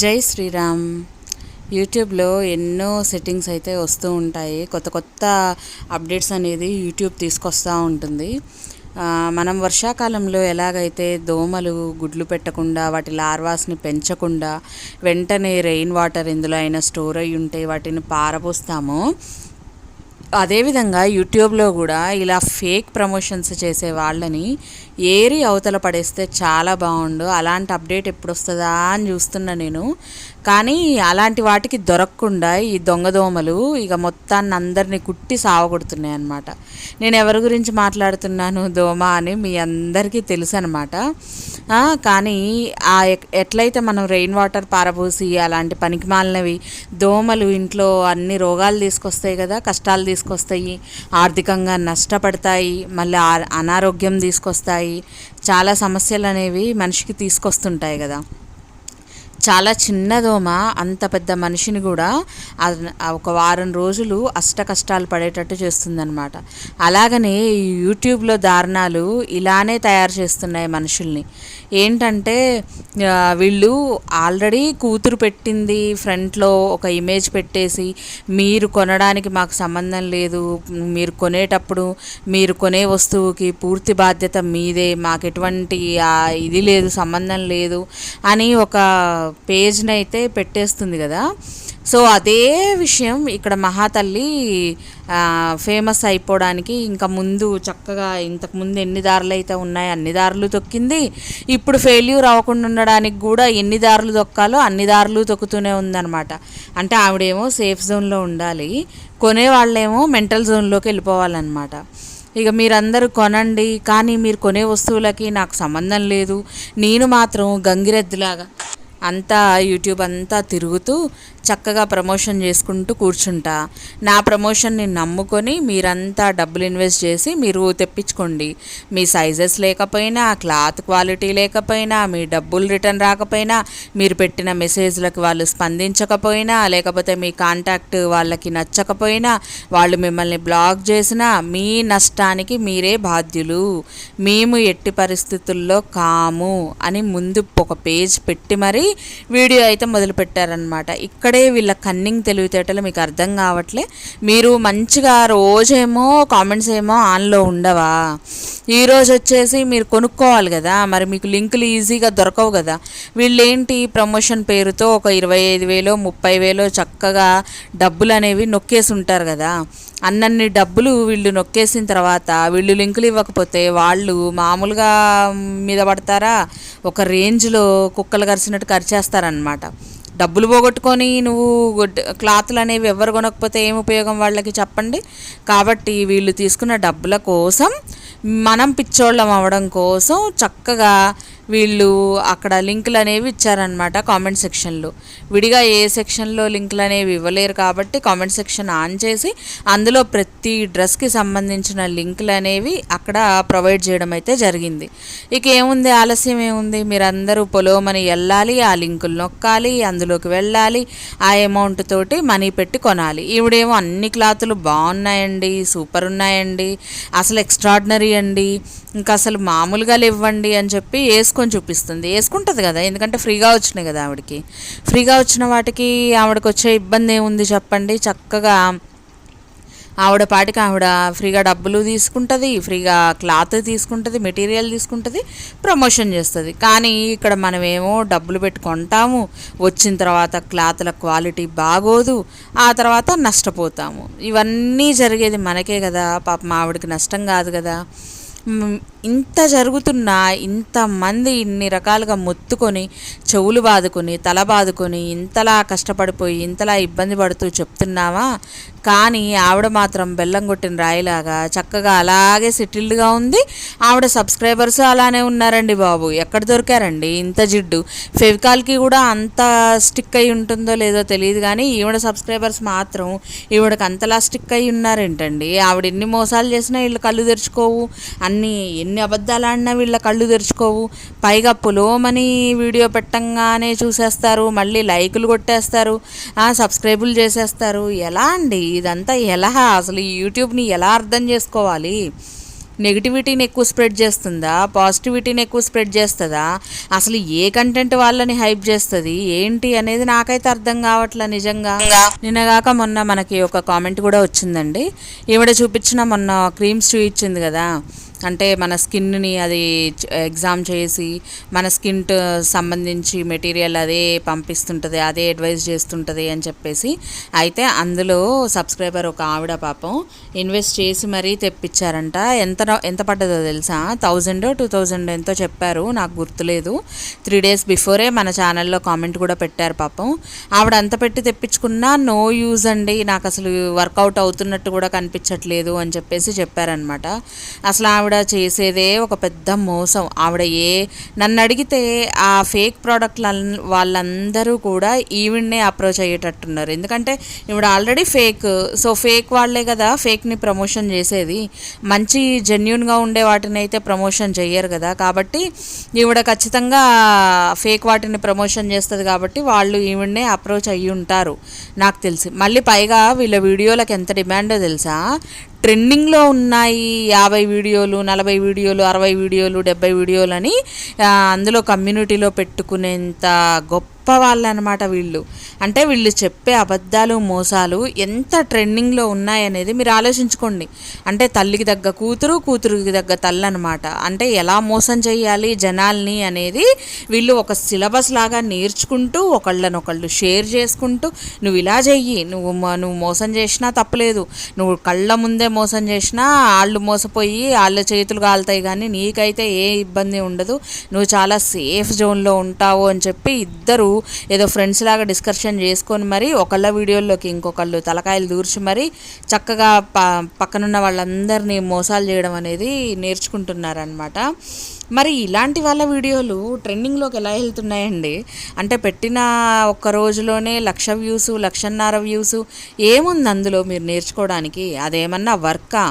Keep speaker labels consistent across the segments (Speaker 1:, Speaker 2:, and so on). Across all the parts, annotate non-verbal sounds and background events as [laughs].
Speaker 1: జై శ్రీరామ్. యూట్యూబ్లో ఎన్నో సెట్టింగ్స్ అయితే వస్తూ ఉంటాయి. కొత్త కొత్త అప్డేట్స్ అనేది యూట్యూబ్ తీసుకొస్తూ ఉంటుంది. మనం వర్షాకాలంలో ఎలాగైతే దోమలు గుడ్లు పెట్టకుండా వాటి లార్వాస్ని పెంచకుండా వెంటనే రెయిన్ వాటర్ ఎందులో అయినా స్టోర్ అయి ఉంటే వాటిని పారబోస్తామో అదేవిధంగా యూట్యూబ్లో కూడా ఇలా ఫేక్ ప్రమోషన్స్ చేసే వాళ్ళని ఏరి అవతల పడేస్తే చాలా బాగుండు. అలాంటి అప్డేట్ ఎప్పుడు వస్తుందా అని చూస్తున్నా నేను. కానీ అలాంటి వాటికి దొరకకుండా ఈ దొంగ దోమలు ఇక మొత్తాన్ని అందరినీ కుట్టి సావగొడుతున్నాయి అనమాట నేను ఎవరి గురించి మాట్లాడుతున్నాను దోమ అని మీ అందరికీ తెలుసు అనమాట కానీ ఆ ఎట్లయితే మనం రెయిన్ వాటర్ పారబోసి అలాంటి పనికిమాలినవి దోమలు ఇంట్లో అన్ని రోగాలు తీసుకొస్తాయి కదా కష్టాలు తీసుకొస్తాయి ఆర్థికంగా నష్టపడతాయి మళ్ళీ ఆ- అనారోగ్యం తీసుకొస్తాయి చాలా సమస్యలు అనేవి మనిషికి తీసుకొస్తుంటాయి కదా. చాలా చిన్న దోమ అంత పెద్ద మనిషిని కూడా ఒక వారం రోజులు అష్ట కష్టాలు పడేటట్టు చేస్తుందన్నమాట. అలాగనే ఈ యూట్యూబ్లో దారుణాలు ఇలానే తయారు చేస్తున్నాయి మనుషుల్ని. ఏంటంటే వీళ్ళు ఆల్రెడీ కూతురు పెట్టింది ఫ్రంట్లో ఒక ఇమేజ్ పెట్టేసి మీరు కొనడానికి మాకు సంబంధం లేదు మీరు కొనేటప్పుడు మీరు కొనే వస్తువుకి పూర్తి బాధ్యత మీదే మాకు ఎటువంటి ఇది లేదు సంబంధం లేదు అని ఒక పేజ్ని అయితే పెట్టేస్తుంది కదా. సో అదే విషయం ఇక్కడ మహాతల్లి ఫేమస్ అయిపోవడానికి ఇంకా ముందు చక్కగా ఇంతకుముందు ఎన్ని దారులు అయితే ఉన్నాయో అన్ని దారులు తొక్కింది. ఇప్పుడు ఫెయిల్యూర్ అవ్వకుండా ఉండడానికి కూడా ఎన్ని దారులు తొక్కాలో అన్ని దారులు తొక్కుతూనే ఉందన్నమాట. అంటే ఆవిడేమో సేఫ్ జోన్లో ఉండాలి కొనే వాళ్ళేమో మెంటల్ జోన్లోకి వెళ్ళిపోవాలన్నమాట. ఇక మీరందరూ కొనండి కానీ మీరు కొనే వస్తువులకి నాకు సంబంధం లేదు. నేను మాత్రం గంగిరెద్దులాగా అంతా యూట్యూబ్ అంతా తిరుగుతూ చక్కగా ప్రమోషన్ చేసుకుంటూ కూర్చుంటా. నా ప్రమోషన్ని నమ్ముకొని మీరంతా డబ్బులు ఇన్వెస్ట్ చేసి మీరు తెప్పించుకోండి. మీ సైజెస్ లేకపోయినా క్లాత్ క్వాలిటీ లేకపోయినా మీ డబ్బులు రిటర్న్ రాకపోయినా మీరు పెట్టిన మెసేజ్లకు వాళ్ళు స్పందించకపోయినా లేకపోతే మీ కాంటాక్ట్ వాళ్ళకి నచ్చకపోయినా వాళ్ళు మిమ్మల్ని బ్లాక్ చేసినా మీ నష్టానికి మీరే బాధ్యులు. మేము ఎట్టి పరిస్థితుల్లో కాము అని ముందు ఒక పేజ్ పెట్టి మరీ వీడియో అయితే మొదలుపెట్టారనమాట ఇక్కడే వీళ్ళ కన్నింగ్ తెలివితేటలు మీకు అర్థం కావట్లే. మీరు మంచిగా రోజేమో కామెంట్స్ ఏమో ఆన్లో ఉండవా? ఈరోజు వచ్చేసి మీరు కొనుక్కోవాలి కదా మరి మీకు లింకులు ఈజీగా దొరకవు కదా. వీళ్ళేంటి ప్రమోషన్ పేరుతో ఒక ఇరవై ఐదు వేలో ముప్పై వేలో చక్కగా డబ్బులు అనేవి నొక్కేసి ఉంటారు కదా. అన్నన్ని డబ్బులు వీళ్ళు నొక్కేసిన తర్వాత వీళ్ళు లింకులు ఇవ్వకపోతే వాళ్ళు మామూలుగా మీద పడతారా? ఒక రేంజ్లో కుక్కలు కరిచినట్టు కరిచేస్తారనమాట డబ్బులు పోగొట్టుకొని నువ్వు క్లాత్లు క్లాతులు అనేవి ఎవరు కొనకపోతే ఏం ఉపయోగం వాళ్ళకి చెప్పండి? కాబట్టి వీళ్ళు తీసుకున్న డబ్బుల కోసం మనం పిచ్చోళ్ళం అవ్వడం కోసం చక్కగా వీళ్ళు అక్కడ లింకులు అనేవి ఇచ్చారనమాట కామెంట్ సెక్షన్లో. విడిగా ఏ సెక్షన్లో లింకులు అనేవి ఇవ్వలేరు కాబట్టి కామెంట్ సెక్షన్ ఆన్ చేసి అందులో ప్రతి డ్రెస్కి సంబంధించిన లింకులు అనేవి అక్కడ ప్రొవైడ్ చేయడం అయితే జరిగింది. ఇక ఏముంది? ఆలస్యం ఏముంది? మీరందరూ పొలోమని వెళ్ళాలి ఆ లింకులు నొక్కాలి అందులోకి వెళ్ళాలి ఆ అమౌంట్ తోటి మనీ పెట్టి కొనాలి. ఈవిడేమో అన్ని క్లాతులు బాగున్నాయండి సూపర్ ఉన్నాయండి అసలు ఎక్స్ట్రాడినరీ అండి ఇంకా అసలు మామూలుగా ఇవ్వండి అని చెప్పి వేసుకొని చూపిస్తుంది. వేసుకుంటుంది కదా ఎందుకంటే ఫ్రీగా వచ్చినాయి కదా ఆవిడకి. ఫ్రీగా వచ్చిన వాటికి ఆవిడకి వచ్చే ఇబ్బంది ఏముంది చెప్పండి? చక్కగా ఆవిడ పాటికి ఆవిడ ఫ్రీగా డబ్బులు తీసుకుంటుంది ఫ్రీగా క్లాత్ తీసుకుంటుంది మెటీరియల్ తీసుకుంటుంది ప్రమోషన్ చేస్తుంది. కానీ ఇక్కడ మనమేమో డబ్బులు పెట్టి కొంటాము వచ్చిన తర్వాత క్లాత్ల క్వాలిటీ బాగోదు ఆ తర్వాత నష్టపోతాము. ఇవన్నీ జరిగేది మనకే కదా పాపం ఆవిడకి నష్టం కాదు కదా. ఇంత జరుగుతున్నా ఇంతమంది ఇన్ని రకాలుగా మొత్తుకొని చెవులు బాదుకొని తల బాదుకొని ఇంతలా కష్టపడిపోయి ఇంతలా ఇబ్బంది పడుతూ చెప్తున్నావా? కానీ ఆవిడ మాత్రం బెల్లం కొట్టిన రాయిలాగా చక్కగా అలాగే సెటిల్డ్గా ఉంది. ఆవిడ సబ్స్క్రైబర్స్ అలానే ఉన్నారండి బాబు. ఎక్కడ దొరికారండి? ఇంత జిడ్డు. ఫెవికాల్కి కూడా అంత స్టిక్ అయి ఉంటుందో లేదో తెలియదు కానీ ఈవిడ సబ్స్క్రైబర్స్ మాత్రం ఈవిడకి అంతలా స్టిక్ అయి ఉన్నారేంటండి? ఆవిడ ఎన్ని మోసాలు చేసినా వీళ్ళు కళ్ళు తెరుచుకోవు. అన్ని ఎన్ని అబద్ధాలు ఆడినా వీళ్ళ కళ్ళు తెరుచుకోవు. పైగా పులోమని వీడియో పెట్టంగానే చూసేస్తారు మళ్ళీ లైకులు కొట్టేస్తారు సబ్స్క్రైబులు చేసేస్తారు. ఎలా అండి? ఇదంతా ఎలా? అసలు ఈ యూట్యూబ్ని ఎలా అర్థం చేసుకోవాలి? నెగిటివిటీని ఎక్కువ స్ప్రెడ్ చేస్తుందా? పాజిటివిటీని ఎక్కువ స్ప్రెడ్ చేస్తుందా? అసలు ఏ కంటెంట్ వాళ్ళని హైప్ చేస్తుంది? ఏంటి అనేది నాకైతే అర్థం కావట్లే నిజంగా. నిన్నగాక మొన్న మనకి ఒక కామెంట్ కూడా వచ్చిందండి. ఈవిడ చూపించిన మొన్న క్రీమ్స్ చూపించింది కదా. అంటే మన స్కిన్ని అది ఎగ్జామ్ చేసి మన స్కిన్ సంబంధించి మెటీరియల్ అదే పంపిస్తుంటుంది అదే అడ్వైజ్ చేస్తుంటుంది అని చెప్పేసి అయితే అందులో సబ్స్క్రైబర్ ఒక ఆవిడ పాపం ఇన్వెస్ట్ చేసి మరీ తెప్పించారంట. ఎంత ఎంత పడ్డదో తెలుసా? థౌజండ్ టూ థౌజండ్ ఎంతో చెప్పారు. నాకు గుర్తులేదు. త్రీ డేస్ బిఫోరే మన ఛానల్లో కామెంట్ కూడా పెట్టారు పాపం. ఆవిడ అంత పెట్టి తెప్పించుకున్నా నో యూజ్ అండి. నాకు అసలు వర్కౌట్ అవుతున్నట్టు కూడా కనిపించట్లేదు అని చెప్పేసి చెప్పారనమాట అసలు ఆవిడ చేసేదే ఒక పెద్ద మోసం. ఆవిడ ఏ నన్ను అడిగితే ఆ ఫేక్ ప్రోడక్ట్ల వాళ్ళందరూ కూడా ఈవిడ్నే అప్రోచ్ అయ్యేటట్టున్నారు. ఎందుకంటే ఈవిడ ఆల్రెడీ ఫేక్. సో ఫేక్ వాళ్ళే కదా ఫేక్ని ప్రమోషన్ చేసేది. మంచి జెన్యున్గా ఉండే వాటిని అయితే ప్రమోషన్ చెయ్యరు కదా. కాబట్టి ఈవిడ ఖచ్చితంగా ఫేక్ వాటిని ప్రమోషన్ చేస్తుంది కాబట్టి వాళ్ళు ఈవిడ్నే అప్రోచ్ అయ్యి ఉంటారు నాకు తెలిసి. మళ్ళీ పైగా వీళ్ళ వీడియోలకు ఎంత డిమాండో తెలుసా? ట్రెండింగ్లో ఉన్నాయి యాభై వీడియోలు నలభై వీడియోలు అరవై వీడియోలు డెబ్బై వీడియోలు అని అందులో కమ్యూనిటీలో పెట్టుకునేంత గొప్ప గొప్ప వాళ్ళు. అనమాట వీళ్ళు అంటే వీళ్ళు చెప్పే అబద్ధాలు మోసాలు ఎంత ట్రెండింగ్లో ఉన్నాయనేది మీరు ఆలోచించుకోండి. అంటే తల్లికి దగ్గ కూతురు కూతురుకి దగ్గ తల్లి అనమాట అంటే ఎలా మోసం చేయాలి జనాల్ని అనేది వీళ్ళు ఒక సిలబస్ లాగా నేర్చుకుంటూ ఒకళ్ళనొకళ్ళు షేర్ చేసుకుంటూ నువ్వు ఇలా చెయ్యి నువ్వు నువ్వు మోసం చేసినా తప్పలేదు. నువ్వు కళ్ళ ముందే మోసం చేసినా వాళ్ళు మోసపోయి వాళ్ళ చేతులు కాలుతాయి కానీ నీకైతే ఏ ఇబ్బంది ఉండదు. నువ్వు చాలా సేఫ్ జోన్లో ఉంటావు అని చెప్పి ఇద్దరు ఏదో ఫ్రెండ్స్ లాగా డిస్కషన్ చేసుకొని మరి ఒకళ్ళ వీడియోల్లోకి ఇంకొకళ్ళు తలకాయలు దూర్చి మరి చక్కగా ప పక్కనున్న వాళ్ళందరినీ మోసాలు చేయడం అనేది నేర్చుకుంటున్నారనమాట మరి ఇలాంటి వాళ్ళ వీడియోలు ట్రెండింగ్లోకి ఎలా వెళ్తున్నాయండి? అంటే పెట్టిన ఒక్క రోజులోనే లక్ష వ్యూస్ లక్షన్నర వ్యూస్ ఏముంది అందులో మీరు నేర్చుకోవడానికి? అదేమన్నా వర్కా?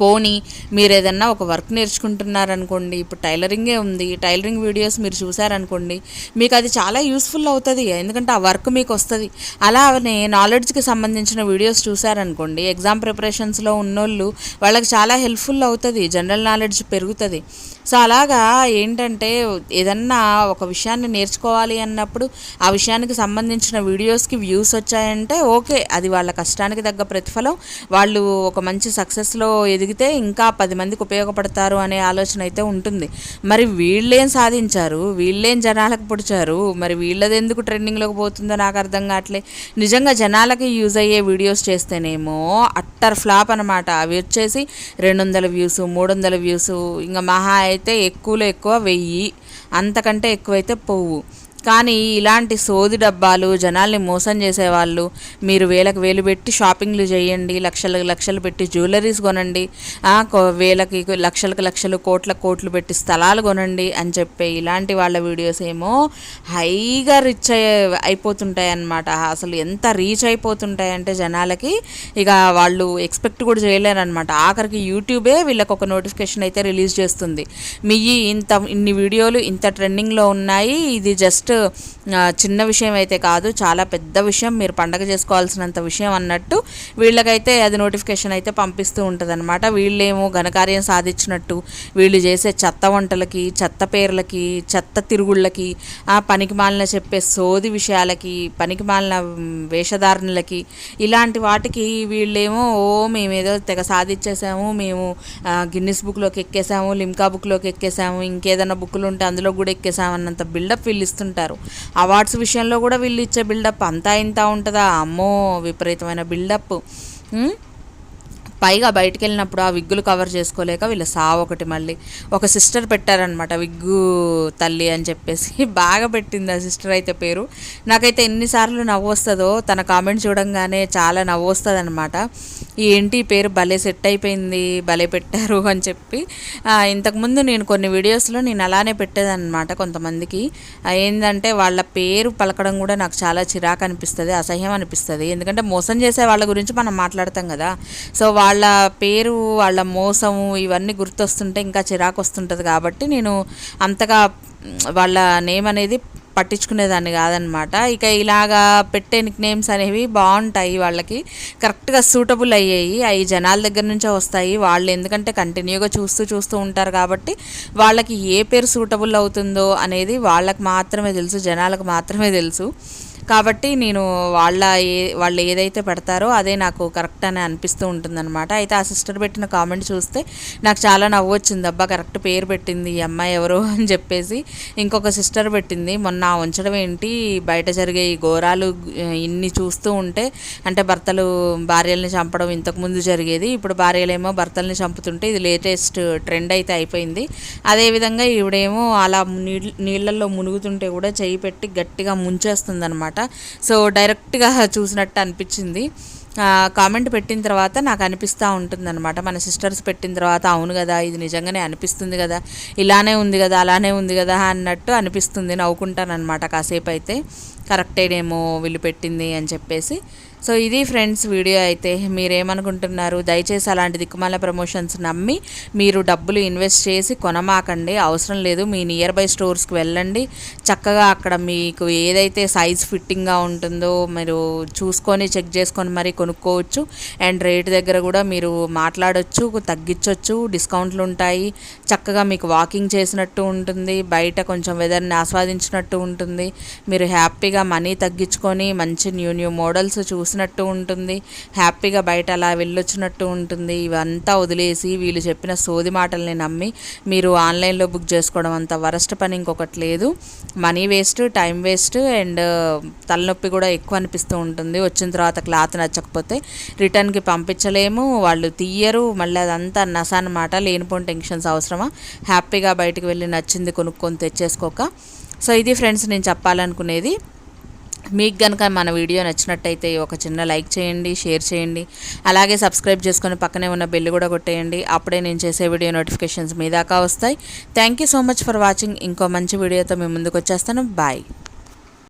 Speaker 1: పోనీ మీరు ఏదన్నా ఒక వర్క్ నేర్చుకుంటున్నారనుకోండి ఇప్పుడు టైలరింగే ఉంది టైలరింగ్ వీడియోస్ మీరు చూసారనుకోండి మీకు అది చాలా యూస్ఫుల్ అవుతుంది ఎందుకంటే ఆ వర్క్ మీకు వస్తుంది అలానే నాలెడ్జ్కి సంబంధించిన వీడియోస్ చూసారనుకోండి ఎగ్జామ్ ప్రిపరేషన్స్లో ఉన్నోళ్ళు వాళ్ళకి చాలా హెల్ప్ఫుల్ అవుతుంది జనరల్ నాలెడ్జ్ పెరుగుతుంది. సో అలాగా ఏంటంటే ఏదన్నా ఒక విషయాన్ని నేర్చుకోవాలి అన్నప్పుడు ఆ విషయానికి సంబంధించిన వీడియోస్కి వ్యూస్ వచ్చాయంటే ఓకే అది వాళ్ళ కష్టానికి తగ్గ ప్రతిఫలం. వాళ్ళు ఒక మంచి సక్సెస్లో ఎదిగితే ఇంకా పది మందికి ఉపయోగపడతారు అనే ఆలోచన అయితే ఉంటుంది. మరి వీళ్ళేం సాధించారు? వీళ్ళేం జనాలకు పుడిచారు? మరి వీళ్ళది ఎందుకు ట్రెండింగ్లోకి పోతుందో నాకు అర్థం కావట్లే. నిజంగా జనాలకి యూజ్ అయ్యే వీడియోస్ చేస్తేనేమో అట్టర్ ఫ్లాప్ అనమాట అవి వచ్చేసి రెండు వందల వ్యూస్ మూడు వందల వ్యూస్ ఇంకా మహా అయితే ఎక్కువలో ఎక్కువ వెయ్యి అంతకంటే ఎక్కువైతే పోవు. కానీ ఇలాంటి సోది డబ్బాలు జనాల్ని మోసం చేసేవాళ్ళు మీరు వేలకు వేలు పెట్టి షాపింగ్లు చేయండి లక్షలకు లక్షలు పెట్టి జ్యువెలరీస్ కొనండి వేలకి లక్షలకు లక్షలు కోట్ల కోట్లు పెట్టి స్థలాలు కొనండి అని చెప్పే ఇలాంటి వాళ్ళ వీడియోస్ ఏమో హైగా రిచ్ అయిపోతుంటాయి అన్నమాట అసలు ఎంత రీచ్ అయిపోతుంటాయి అంటే జనాలకి ఇక వాళ్ళు ఎక్స్పెక్ట్ కూడా చేయలేరు అనమాట ఆఖరికి యూట్యూబే వీళ్ళకి ఒక నోటిఫికేషన్ అయితే రిలీజ్ చేస్తుంది. మీ ఇంత ఇన్ని వీడియోలు ఇంత ట్రెండింగ్లో ఉన్నాయి ఇది జస్ట్ 是。చిన్న విషయం అయితే కాదు చాలా పెద్ద విషయం. మీరు పండగ చేసుకోవాల్సినంత విషయం అన్నట్టు వీళ్ళకైతే అది నోటిఫికేషన్ అయితే పంపిస్తూ ఉంటుంది అనమాట వీళ్ళేమో ఘనకార్యం సాధించినట్టు వీళ్ళు చేసే చెత్త వంటలకి చెత్త పేర్లకి చెత్త తిరుగుళ్ళకి ఆ పనికి మాలిన చెప్పే సోది విషయాలకి పనికి మాలిన వేషధారణలకి ఇలాంటి వాటికి వీళ్ళేమో ఓ మేమేదో తెగ సాధించేసాము మేము గిన్నిస్ బుక్లోకి ఎక్కేసాము లిమ్కా బుక్లోకి ఎక్కేసాము ఇంకేదైనా బుక్లు ఉంటే అందులో కూడా ఎక్కేసాము అన్నంత బిల్డప్ వీళ్ళు ఇస్తుంటారు. అవార్డ్స్ విషయంలో కూడా వీళ్ళు ఇచ్చే బిల్డప్ అంతా ఇంత ఉంటుందా? అమ్మో విపరీతమైన బిల్డప్. పైగా బయటికి వెళ్ళినప్పుడు ఆ విగ్గులు కవర్ చేసుకోలేక వీళ్ళ సావు ఒకటి మళ్ళీ ఒక సిస్టర్ పెట్టారనమాట విగ్గు తల్లి అని చెప్పేసి. [laughs] బాగా పెట్టింది ఆ సిస్టర్ అయితే పేరు. నాకైతే ఎన్నిసార్లు నవ్వు వస్తుందో తన కామెంట్ చూడంగానే చాలా నవ్వు వస్తుంది అనమాట ఏంటి? పేరు భలే సెట్ అయిపోయింది భలే పెట్టారు [laughs] అని చెప్పి. ఇంతకుముందు నేను కొన్ని వీడియోస్లో నేను అలానే పెట్టేదన్నమాట కొంతమందికి. ఏంటంటే వాళ్ళ పేరు పలకడం కూడా నాకు చాలా చిరాకు అనిపిస్తుంది అసహ్యం అనిపిస్తుంది. ఎందుకంటే మోసం చేసే వాళ్ళ గురించి మనం మాట్లాడతాం కదా. సో వాళ్ళ వాళ్ళ పేరు వాళ్ళ మోసము ఇవన్నీ గుర్తొస్తుంటే ఇంకా చిరాకు వస్తుంటుంది కాబట్టి నేను అంతగా వాళ్ళ నేమ్ అనేది పట్టించుకునేదాన్ని కాదనమాట. ఇక ఇలాగా పెట్టే నిక్ నేమ్స్ అనేవి బాగుంటాయి వాళ్ళకి. కరెక్ట్గా సూటబుల్ అయ్యాయి అవి జనాల దగ్గర నుంచే వస్తాయి. వాళ్ళు ఎందుకంటే కంటిన్యూగా చూస్తూ చూస్తూ ఉంటారు కాబట్టి వాళ్ళకి ఏ పేరు సూటబుల్ అవుతుందో అనేది వాళ్ళకి మాత్రమే తెలుసు జనాలకు మాత్రమే తెలుసు. కాబట్టి నేను వాళ్ళ ఏ వాళ్ళు ఏదైతే పెడతారో అదే నాకు కరెక్ట్ అని అనిపిస్తూ ఉంటుందన్నమాట. అయితే ఆ సిస్టర్ పెట్టిన కామెంట్ చూస్తే నాకు చాలా నవ్వు వచ్చింది. అబ్బా కరెక్ట్ పేరు పెట్టింది ఈ అమ్మాయి ఎవరు [laughs] అని చెప్పేసి ఇంకొక సిస్టర్ పెట్టింది. మొన్న ఉంచడం ఏంటి? బయట జరిగే ఈ ఘోరాలు ఇన్ని చూస్తూ ఉంటే అంటే భర్తలు భార్యల్ని చంపడం ఇంతకుముందు జరిగేది. ఇప్పుడు భార్యలేమో భర్తల్ని చంపుతుంటే ఇది లేటెస్ట్ ట్రెండ్ అయితే అయిపోయింది. అదేవిధంగా ఈవిడేమో అలా నీళ్ళల్లో మునుగుతుంటే కూడా చేయి పెట్టి గట్టిగా ముంచేస్తుంది అనమాట. సో డైరెక్ట్గా చూసినట్టు అనిపించింది. కామెంట్ పెట్టిన తర్వాత నాకు అనిపిస్తూ ఉంటుందన్నమాట. మన సిస్టర్స్ పెట్టిన తర్వాత అవును కదా ఇది నిజంగానే అనిపిస్తుంది కదా ఇలానే ఉంది కదా అలానే ఉంది కదా అన్నట్టు అనిపిస్తుంది. నవ్వుకుంటానమాట కాసేపు అయితే కరెక్టేనేమో వీళ్ళు పెట్టింది అని చెప్పేసి. సో ఇది ఫ్రెండ్స్ వీడియో అయితే. మీరేమనుకుంటున్నారు? దయచేసి అలాంటి దిక్కుమాల ప్రమోషన్స్ నమ్మి మీరు డబ్బులు ఇన్వెస్ట్ చేసి కొనమాకండి. అవసరం లేదు మీ నియర్ బై స్టోర్స్కి వెళ్ళండి. చక్కగా అక్కడ మీకు ఏదైతే సైజ్ ఫిట్టింగ్గా ఉంటుందో మీరు చూసుకొని చెక్ చేసుకొని మరి కొనుక్కోవచ్చు. అండ్ రేట్ దగ్గర కూడా మీరు మాట్లాడవచ్చు తగ్గించవచ్చు డిస్కౌంట్లు ఉంటాయి. చక్కగా మీకు వాకింగ్ చేసినట్టు ఉంటుంది. బయట కొంచెం వెదర్ని ఆస్వాదించినట్టు ఉంటుంది. మీరు హ్యాపీగా మనీ తగ్గించుకొని మంచి న్యూ న్యూ మోడల్స్ చూసినట్టు ఉంటుంది. హ్యాపీగా బయట అలా వెళ్ళొచ్చినట్టు ఉంటుంది. ఇవంతా వదిలేసి వీళ్ళు చెప్పిన సోది మాటల్ని నమ్మి మీరు ఆన్లైన్లో బుక్ చేసుకోవడం అంత వరస్ట్ పని ఇంకొకటి లేదు. Money waste time waste and తలనొప్పి కూడా ఎక్కువ అనిపిస్తూ ఉంటుంది. వచ్చిన తర్వాత క్లాత్ నచ్చకపోతే రిటర్న్కి పంపించలేము. వాళ్ళు తీయరు. మళ్ళీ అదంతా నస అనమాట లేనిపోని టెన్షన్స్ అవసరమా? హ్యాపీగా బయటకు వెళ్ళి నచ్చింది కొనుక్కొని తెచ్చేసుకోక. సో ఇది ఫ్రెండ్స్ నేను చెప్పాలనుకునేది. మీకు కనుక మన వీడియో నచ్చినట్టయితే ఒక చిన్న లైక్ చేయండి షేర్ చేయండి. అలాగే సబ్స్క్రైబ్ చేసుకొని పక్కనే ఉన్న బెల్ కూడా కొట్టేయండి. అప్పుడే నేను చేసే వీడియో నోటిఫికేషన్స్ మీ దాకా వస్తాయి. Thank you so much for watching ఇంకో మంచి వీడియోతో మేము ముందుకు వచ్చేస్తాను. బాయ్